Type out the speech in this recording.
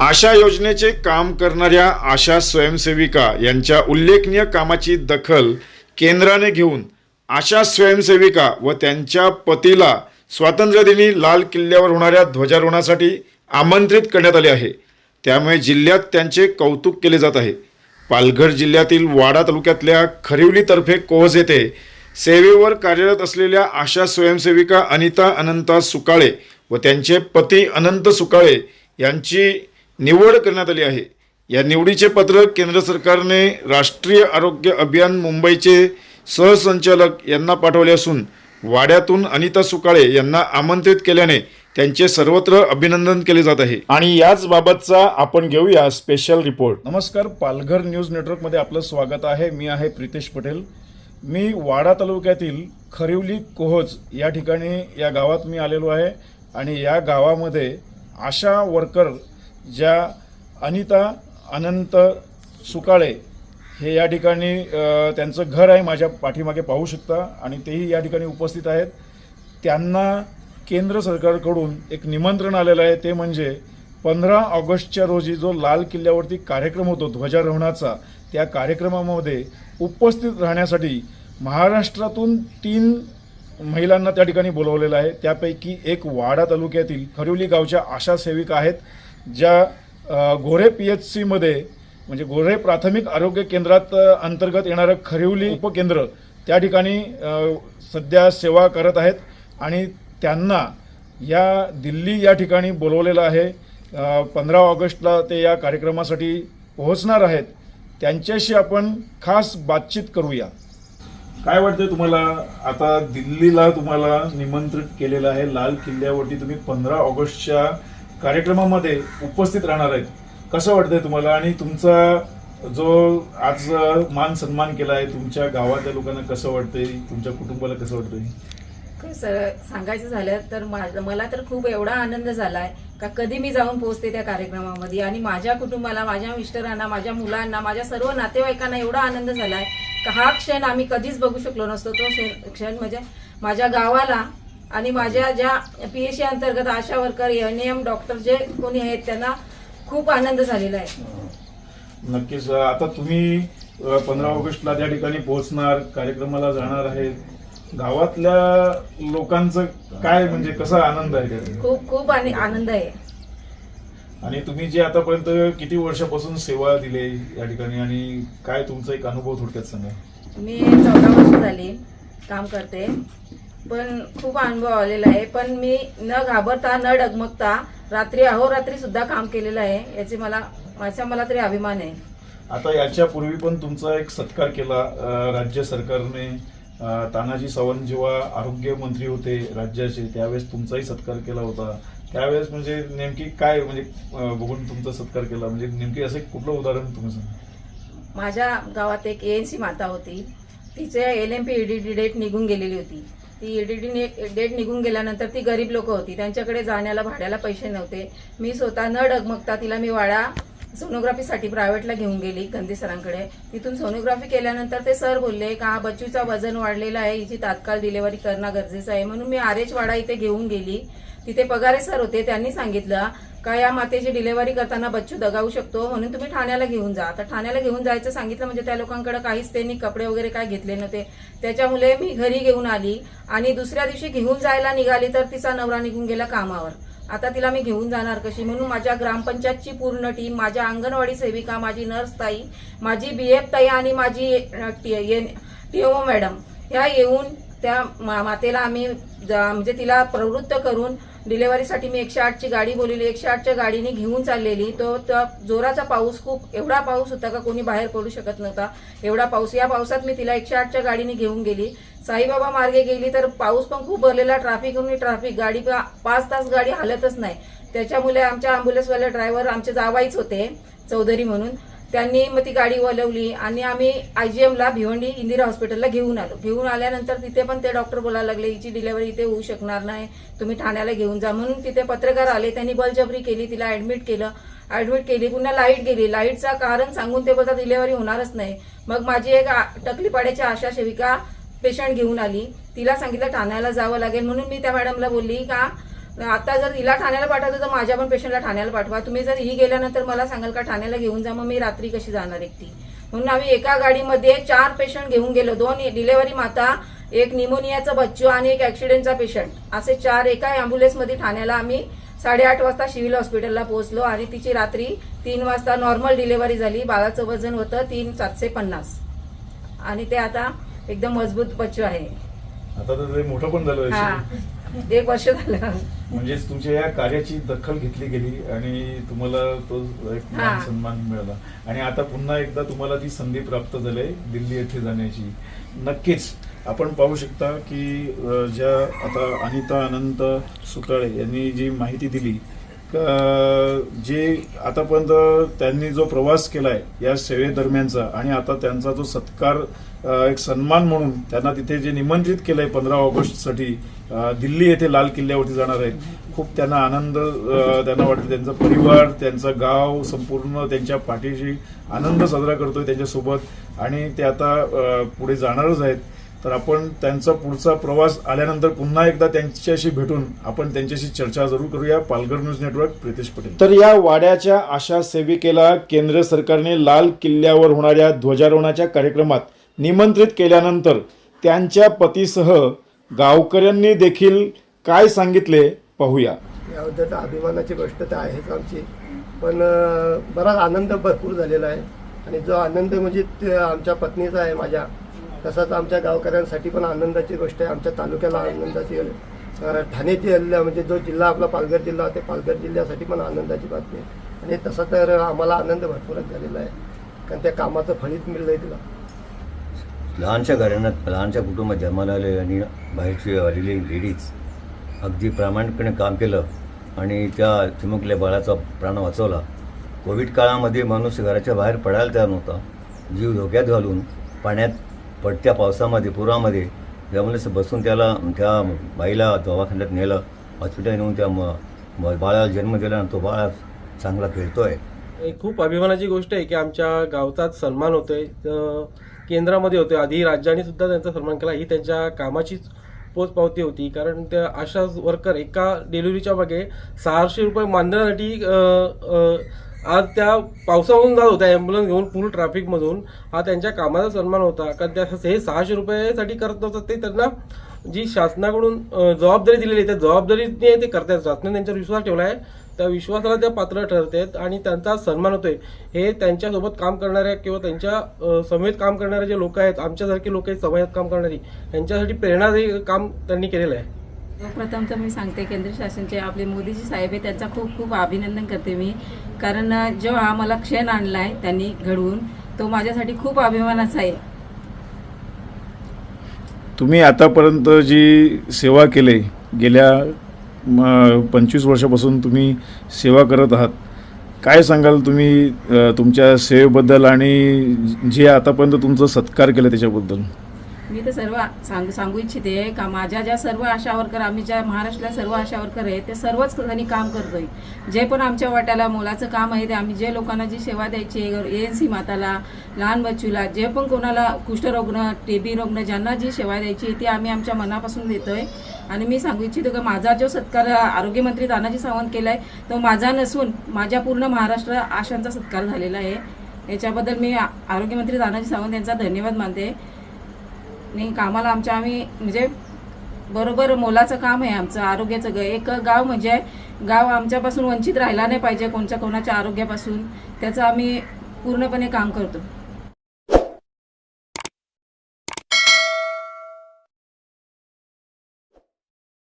आशा योजनेचे काम करणाऱ्या आशा स्वयंसेविका यांच्या उल्लेखनीय कामाची दखल केंद्राने घेऊन आशा स्वयंसेविका व त्यांच्या पतीला स्वातंत्र्यदिनी लाल किल्ल्यावर होणाऱ्या ध्वजारोहणासाठी आमंत्रित करण्यात आले आहे. त्यामुळे जिल्ह्यात त्यांचे कौतुक केले जात आहे. पालघर जिल्ह्यातील वाडा तालुक्यातल्या खरिवलीतर्फे कोहज येथे सेवेवर कार्यरत असलेल्या आशा स्वयंसेविका अनिता अनंता सुकाळे व त्यांचे पती अनंत सुकाळे यांची निवड करण्यात आली आहे. या निवडीचे पत्र केंद्र सरकारने राष्ट्रीय आरोग्य अभियान मुंबईचे सहसंचालक यांना पाठवले असून वाड्यातून अनिता सुकाळे यांना आमंत्रित केल्याने त्यांचे सर्वत्र अभिनंदन केले जात आहे. आणि याच बाबतचा आपण घेऊया स्पेशल रिपोर्ट नमस्कार पालघर न्यूज नेटवर्कमध्ये आपलं स्वागत आहे. मी आहे प्रितेश पटेल. मी वाडा तालुक्यातील खरिवली कोहज या ठिकाणी या गावात मी आलेलो आहे. आणि या गावामध्ये आशा वर्कर ज्या अनिता अनंत सुकाळे हे या ठिकाणी त्यांचं घर आहे माझ्या पाठीमागे पाहू शकता आणि तेही या ठिकाणी उपस्थित आहेत. त्यांना केंद्र सरकारकडून एक निमंत्रण आलेलं आहे ते म्हणजे पंधरा ऑगस्टच्या रोजी जो लाल किल्ल्यावरती कार्यक्रम होतो ध्वजारोहणाचा त्या कार्यक्रमामध्ये उपस्थित राहण्यासाठी महाराष्ट्रातून तीन महिलांना त्या ठिकाणी बोलवलेलं आहे. त्यापैकी एक वाडा तालुक्यातील खरिवली गावच्या आशा सेविका आहेत. ज्या घोरे पी एच सीमध्ये म्हणजे घोरे प्राथमिक आरोग्य केंद्रात अंतर्गत येणारं खरिवली उपकेंद्र त्या ठिकाणी सध्या सेवा करत आहेत आणि त्यांना या दिल्ली या ठिकाणी बोलवलेलं आहे. पंधरा ऑगस्टला ते या कार्यक्रमासाठी पोहोचणार आहेत. त्यांच्याशी आपण खास बातचीत करूया. काय वाटतं तुम्हाला? आता दिल्लीला तुम्हाला निमंत्रित केलेलं आहे. लाल किल्ल्यावरती तुम्ही पंधरा ऑगस्टच्या कार्यक्रमामध्ये उपस्थित राहणार आहेत. कसं वाटतंय तुम्हाला? आणि तुमचा जो आज मान सन्मान केला आहे तुमच्या गावातल्या लोकांना कसं वाटतंय? तुमच्या कुटुंबाला कसं वाटतंय? सर सांगायचं झालं तर मला तर खूप एवढा आनंद झालाय का कधी मी जाऊन पोहोचते त्या कार्यक्रमामध्ये. आणि माझ्या कुटुंबाला माझ्या मिस्टरांना माझ्या मुलांना माझ्या सर्व नातेवाईकांना एवढा आनंद झालाय का हा क्षण आम्ही कधीच बघू शकलो नसतो. तो क्षण म्हणजे माझ्या गावाला आणि माझ्या ज्या पीएचसी अंतर्गत ASHA worker N M doctor जे कोणी आहेत त्यांना खूप आनंद झालेला आहे. नक्कीच. आता तुम्ही पंधरा ऑगस्टला त्या ठिकाणी पोहोचणार कार्यक्रमाला जाणार आहे गावातल्या लोकांचं काय म्हणजे कसा आनंद आहे? खूप खूप आणि आनंद आहे. आणि तुम्ही जे आतापर्यंत किती वर्षापासून सेवा दिली या ठिकाणी आणि काय तुमचा एक अनुभव थोडक्यात सांगा. मी चौदा वर्ष झाली काम करते. पण खूप अनुभव आलेला आहे. पण मी न घाबरता न डगमगता रात्री अहोरात्री सुद्धा काम केलेलं आहे. याचे मला माझा मला तरी अभिमान आहे. आता याच्या पूर्वी पण तुमचा एक सत्कार केला. राज्य सरकारने तानाजी सावंत जेव्हा आरोग्य मंत्री होते राज्याचे त्यावेळेस तुमचाही सत्कार केला होता. त्यावेळेस म्हणजे नेमकी काय म्हणजे बघून तुमचा सत्कार केला? म्हणजे नेमकी असं एक कुठलं उदाहरण तुम्ही सांगा? माझ्या गावात एक एएनसी माता होती. तिचे L M P EDD date निघून गेलेली होती. ती ईडीडी डेट निघून गेल्यानंतर ती गरीब लोक होती. त्यांच्याकडे जाण्याला भाड्याला पैसे नव्हते. मी स्वतः न डगमगता तिला मी वाडा सोनोग्राफीसाठी प्रायव्हेटला घेऊन गेली गंधी सरांकडे. तिथून सोनोग्राफी केल्यानंतर ते सर बोलले का बच्चूचा वजन वाढलेला आहे हिची तात्काळ डिलेवरी करणं गरजेचं आहे. म्हणून मी आर एच वाडा इथे घेऊन गेली. तिथे पगारे सर होते त्यांनी सांगितलं का या मातेची डिलेव्हरी करताना बच्चू दगावू शकतो? म्हणून तुम्ही ठाण्याला घेऊन जा. तर ठाण्याला घेऊन जायचं सांगितलं म्हणजे त्या लोकांकडे काहीच त्यांनी कपडे वगैरे काय घेतले नव्हते. त्याच्यामुळे मी घरी घेऊन आली आणि दुसऱ्या दिवशी घेऊन जायला निघाली तर तिचा नवरा निघून गेला कामावर. आता तिला मी घेऊन जाणार कशी? म्हणून माझ्या ग्रामपंचायतची पूर्ण टीम माझ्या अंगणवाडी सेविका माझी नर्स ताई माझी बीएफ ताई आणि माझी टीओ मॅडम ह्या येऊन त्या मातेला आम्ही म्हणजे तिला प्रवृत्त करून डिलेव्हरीसाठी मी एकशे आठची गाडी बोलवली. एकशे आठच्या गाडीने घेऊन चाललेली. तो त्या जोराचा पाऊस खूप एवढा पाऊस होता का कोणी बाहेर पडू शकत नव्हता. एवढा पाऊस या पावसात मी तिला एकशे आठच्या गाडीने घेऊन गेली. साईबाबा मार्गे गेली तर पाऊस पण खूप भरलेला ट्रॅफिक ट्रॅफिक गाडी पाच तास गाडी हालतच नाही. त्याच्यामुळे आमच्या अँब्युलन्सवाले ड्रायव्हर आमचे जावाईच होते चौधरी म्हणून. त्यांनी मग ती गाडी वळवली आणि आम्ही आयजीएमला भिवंडी इंदिरा हॉस्पिटलला घेऊन आलो. घेऊन आल्यानंतर तिथे पण ते डॉक्टर बोलायला लागले हिची डिलेव्हरी इथे होऊ शकणार नाही तुम्ही ठाण्याला घेऊन जा. म्हणून तिथे पत्रकार आले त्यांनी बलजबरी केली तिला ऍडमिट केलं. ऍडमिट केली पुन्हा लाइट गेली. लाईटचं कारण सांगून ते बोलतात डिलेव्हरी होणारच नाही. मग माझी एक आ- टकलीपाड्याची आशा सेविका पेशंट घेऊन आली. तिला सांगितलं ठाण्याला जावं लागेल. म्हणून मी त्या मॅडमला बोलली का आता जर हिला ठाण्याला पाठवलं तर माझ्या पण पेशंटला ठाण्याला पाठवा. तुम्ही जर ही गेल्यानंतर मला सांगाल का ठाण्याला घेऊन जा मग मी रात्री कशी जाणार एकटी? म्हणून आम्ही एका गाडीमध्ये चार पेशंट घेऊन गेलो. दोन डिलेव्हरी माता एक निमोनियाचा बच्चू आणि एक ऍक्सिडेंटचा पेशंट. असे चार एका अँब्युलन्समध्ये ठाण्याला आम्ही साडेआठ वाजता सिव्हिल हॉस्पिटलला पोहोचलो आणि तिची रात्री तीन वाजता नॉर्मल डिलेव्हरी झाली. बाळाचं वजन होतं तीन सातशे पन्नास. आणि ते आता एकदम मजबूत बच्चू आहे. आता तर ते मोठं पण झालं हा. एक वर्ष झालं. म्हणजेच तुमच्या या कार्याची दखल घेतली गेली आणि तुम्हाला तो एक मान. सन्मान मिळाला आणि आता पुन्हा एकदा तुम्हाला ती संधी प्राप्त झाली आहे दिल्ली येथे जाण्याची नक्कीच आपण पाहू शकता की ज्या आता अनिता अनंत सुकाळे यांनी जी माहिती दिली जे आतापर्यंत त्यांनी जो प्रवास केलाय या सेवेदरम्यानचा आणि आता त्यांचा जो सत्कार एक सन्मान म्हणून त्यांना तिथे जे निमंत्रित केलंय पंधरा ऑगस्टसाठी दिल्ली येथे लाल किल्ल्यावरती जाणार आहेत. खूप त्यांना आनंद त्यांना वाटतो. त्यांचा परिवार त्यांचं गाव संपूर्ण त्यांच्या पाठीशी आनंद साजरा करतोय त्यांच्यासोबत. आणि ते आता पुढे जाणारच आहेत. तर आपण त्यांचा पुढचा प्रवास आल्यानंतर पुन्हा एकदा त्यांच्याशी भेटून आपण त्यांच्याशी चर्चा जरूर करूया. Palghar news network Pritesh Patel. तर या वाड्याच्या आशा सेविकेला केंद्र सरकारने लाल किल्ल्यावर होणाऱ्या ध्वजारोहणाच्या कार्यक्रमात निमंत्रित केल्यानंतर त्यांच्या पतीसह गावकऱ्यांनी देखील काय सांगितले पाहूया. याबद्दल अभिमानाची गोष्ट तर आहेच आमची. पण बराच आनंद भरपूर झालेला आहे. आणि जो आनंद म्हणजे ते आमच्या पत्नीचा आहे माझ्या तसाच आमच्या गावकऱ्यांसाठी पण आनंदाची गोष्ट आहे. आमच्या तालुक्याला आनंदाची ठाणे जिल्हा म्हणजे जो जिल्हा आपला पालघर जिल्हा ते पालघर जिल्ह्यासाठी पण आनंदाची बातमी आहे. आणि तसा तर आम्हाला आनंद भरपूरच झालेला आहे. कारण त्या कामाचं फळीत मिळलं आहे तिला. लहानशा घराण्यात लहानशा कुटुंबात जन्माला आले आणि बाहेरची आलेली लेडीज अगदी प्रामाणिकपणे काम केलं आणि त्या चिमुकल्या बाळाचा प्राण वाचवला. कोविड काळामध्ये माणूस घराच्या बाहेर पडायला तयार नव्हता. जीव धोक्यात घालून पाण्यात पडत्या पावसामध्ये पुरामध्ये त्यामुळे बसून त्याला त्या बाईला दवाखान्यात नेलं हॉस्पिटल नेऊन त्या म- बाळाला जन्म दिला आणि तो बाळ चांगला खेळतो एक खूप अभिमानाची गोष्ट आहे की आमच्या गावचाच सन्मान होतोय. तर केंद्रामध्ये होते. आधी राज्याने सुद्धा त्यांचा सन्मान केला. ही त्यांच्या कामाचीच पोचपावती होती. कारण त्या आशा वर्कर एका डिलिव्हरीच्या मागे सहाशे रुपये मानण्यासाठी आज त्या पावसामधून जात होत्या. ॲम्ब्युलन्स घेऊन फुल ट्रॅफिकमधून हा त्यांच्या कामाचा सन्मान होता. कारण त्या हे सहाशे रुपयासाठी करत नव्हतं. ते त्यांना जी शासनाकडून जबाबदारी दिलेली आहे त्या जबाबदारीने ते करतात शासनाने त्यांच्यावर विश्वास ठेवला आहे. त्या विश्वासाला त्या पात्र ठरतात आणि त्यांचा सन्मान होतोय. हे त्यांच्यासोबत काम करणाऱ्या किंवा त्यांच्या समेत काम करणारे जे लोक आहेत आमच्यासारखे लोक आहेत समाजात काम करणारी यांच्यासाठी प्रेरणादायी काम त्यांनी केलेलं आहे. प्रथम तर मी सांगते केंद्र शासनचे आपले मोदीजी साहेब आहे त्यांचा खूप खूप अभिनंदन करते मी. कारण जो हा मला क्षण आणलाय त्यांनी घडवून तो माझ्यासाठी खूप अभिमानाचा आहे. तुम्ही आतापर्यंत जी सेवा केली गेल्या म, पंचवीस वर्षापासून तुम्ही सेवा करत आहात. काय सांगाल तुम्ही तुमच्या सेवेबद्दल आणि जे आतापर्यंत तुमचं सत्कार केलं त्याच्याबद्दल? मी तर सर्व सांगू सांगू इच्छिते का माझ्या ज्या सर्व आशा वर्कर आम्ही ज्या महाराष्ट्राला सर्व आशा वर्कर आहे ते सर्वच जणी काम करतोय. जे पण आमच्या वाट्याला मोलाचं काम आहे ते आम्ही जे लोकांना जी सेवा द्यायची ए एन सी माताला लहान बच्चूला जे पण कोणाला कुष्ठरुग्ण टी बी रुग्ण ज्यांना जी सेवा द्यायची ती आम्ही आमच्या मनापासून देतोय. आणि मी सांगू इच्छितो की माझा जो सत्कार आरोग्यमंत्री तानाजी सावंत आहे तो माझा नसून माझ्या पूर्ण महाराष्ट्र आशांचा सत्कार झालेला आहे. याच्याबद्दल मी आरोग्यमंत्री तानाजी सावंत यांचा धन्यवाद मानते. नाही कामाला आमच्या आम्ही म्हणजे बरोबर मोलाचं काम आहे आमचं आरोग्याचं ग. एक गाव म्हणजे गाव आमच्यापासून वंचित राहिला नाही पाहिजे कोणत्या कोणाच्या आरोग्यापासून. त्याचं आम्ही पूर्णपणे काम करतो.